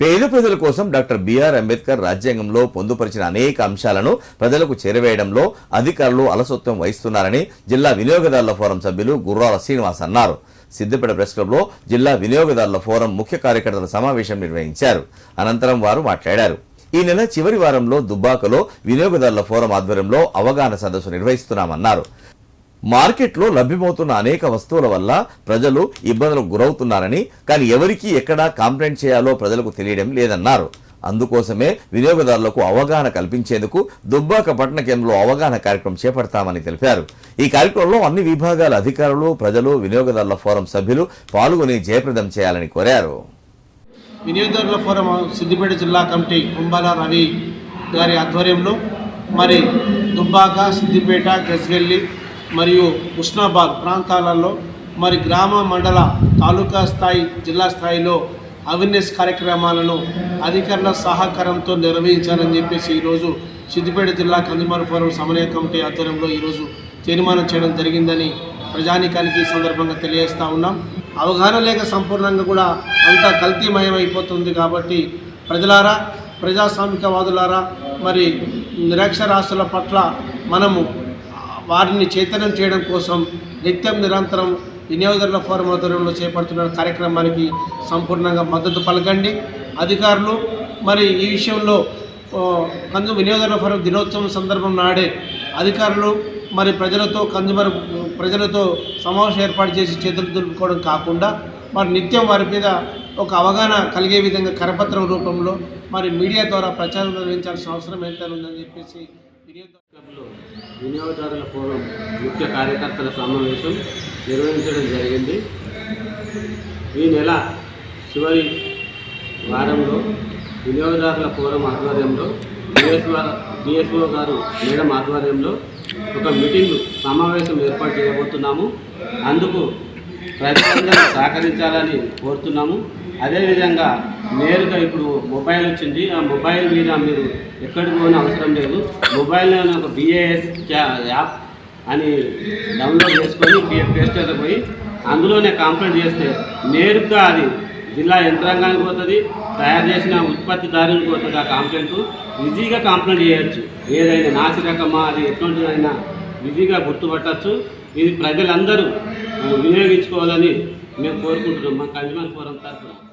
పేద ప్రజల కోసం డాక్టర్ బిఆర్ అంబేద్కర్ రాజ్యాంగంలో పొందుపరిచిన అనేక అంశాలను ప్రజలకు చేరవేయడంలో అధికారులు అలసత్వం వహిస్తున్నారని జిల్లా వినియోగదారుల ఫోరం సభ్యులు గుర్రాల శ్రీనివాస్ అన్నారు. సిద్దిపేట ప్రెస్ క్లబ్లో జిల్లా వినియోగదారుల ఫోరం ముఖ్య కార్యకర్తల సమావేశం నిర్వహించారు. అనంతరం వారు మాట్లాడారు. ఈ నెల చివరి వారంలో దుబ్బాకలో వినియోగదారుల ఫోరం ఆధ్వర్యంలో అవగాహన సదస్సు నిర్వహిస్తున్నామన్నారు. మార్కెట్లో లభ్యమవుతున్న అనేక వస్తువుల వల్ల ప్రజలు ఇబ్బందులకు గురవుతున్నారని కానీ ఎవరికి ఎక్కడ కంప్లైంట్ చేయాలో ప్రజలకు తెలియడం లేదన్నారు. అందుకోసమే వినియోగదారులకు అవగాహన కల్పించేందుకు దుబ్బాక పట్టణ కేంద్రంలో అవగాహన కార్యక్రమం చేపడతామని తెలిపారు. ఈ కార్యక్రమంలో అన్ని విభాగాల అధికారులు ప్రజలు వినియోగదారుల ఫోరం సభ్యులు పాల్గొని జయప్రదం చేయాలని కోరారు. వినియోగదారుల ఫోరం సిద్దిపేట జిల్లా కమిటీ కుంభాల రవి గారి ఆధ్వర్యంలో మరి దుబ్బాక సిద్దిపేట గజ్వెల్లి మరియు ఉష్ణాబాద్ ప్రాంతాలలో మరి గ్రామ మండల తాలూకా స్థాయి జిల్లా స్థాయిలో అవేర్నెస్ కార్యక్రమాలను అధికారుల సహకారంతో నిర్వహించాలని చెప్పేసి ఈరోజు సిద్దిపేట జిల్లా కన్జ్యూమర్ ఫోరం సమన్వయ కమిటీ ఆధ్వర్యంలో ఈరోజు తీర్మానం చేయడం జరిగిందని ప్రజానికానికి ఈ సందర్భంగా తెలియజేస్తా ఉన్నాం. అవగాహన లేక సంపూర్ణంగా కూడా అంతా కల్తీమయమైపోతుంది అయిపోతుంది కాబట్టి ప్రజలారా ప్రజాస్వామికవాదులారా మరి నిరక్షరాస్తుల పట్ల మనము వారిని చైతన్యం చేయడం కోసం నిత్యం నిరంతరం వినియోగదారుల ఫోరం ఆధ్వర్యంలో చేపడుతున్న కార్యక్రమానికి సంపూర్ణంగా మద్దతు పలకండి. అధికారులు మరి ఈ విషయంలో కందు వినియోగదారుల ఫోరం దినోత్సవం సందర్భం నాడే అధికారులు మరి ప్రజలతో కన్జ్యూమర్ ప్రజలతో సమావేశం ఏర్పాటు చేసి చేతులు దులుపుకోవడం కాకుండా మరి నిత్యం వారి మీద ఒక అవగాహన కలిగే విధంగా కరపత్రం రూపంలో మరి మీడియా ద్వారా ప్రచారం నిర్వహించాల్సిన అవసరం ఎంత ఉందని చెప్పేసి వినియోగదారులు వినియోగదారుల ఫోరం ముఖ్య కార్యకర్తల సమావేశం నిర్వహించడం జరిగింది. ఈ నెల చివరి వారంలో వినియోగదారుల ఫోరం ఆధ్వర్యంలో డిఎస్ఓ డిఎస్ఓ గారు మేడం ఆధ్వర్యంలో ఒక మీటింగ్ సమావేశం ఏర్పాటు చేయబోతున్నాము. అందుకు ప్రజలందరూ సహకరించాలని కోరుతున్నాము. అదేవిధంగా నేరుగా ఇప్పుడు మొబైల్ వచ్చింది. ఆ మొబైల్ మీద మీరు ఎక్కడికి పోయిన అవసరం లేదు. మొబైల్లోనే ఒక బిఏఎస్ యాప్ అని డౌన్లోడ్ చేసుకొని ప్లే స్టోర్లో పోయి అందులోనే కంప్లైంట్ చేస్తే నేరుగా అది జిల్లా యంత్రాంగానికి పోతుంది. తయారు చేసిన ఉత్పత్తిదారునికి పోతుంది ఆ కంప్లైంట్. ఈజీగా కంప్లైంట్ చేయొచ్చు. ఏదైనా నాసి రకమా అది ఎటువంటిదైనా ఈజీగా గుర్తుపట్టచ్చు. ఇది ప్రజలందరూ వినియోగించుకోవాలని మేము కోరుకుంటున్నాం. మా కన్జ్యూమర్ ఫోరం తరఫున.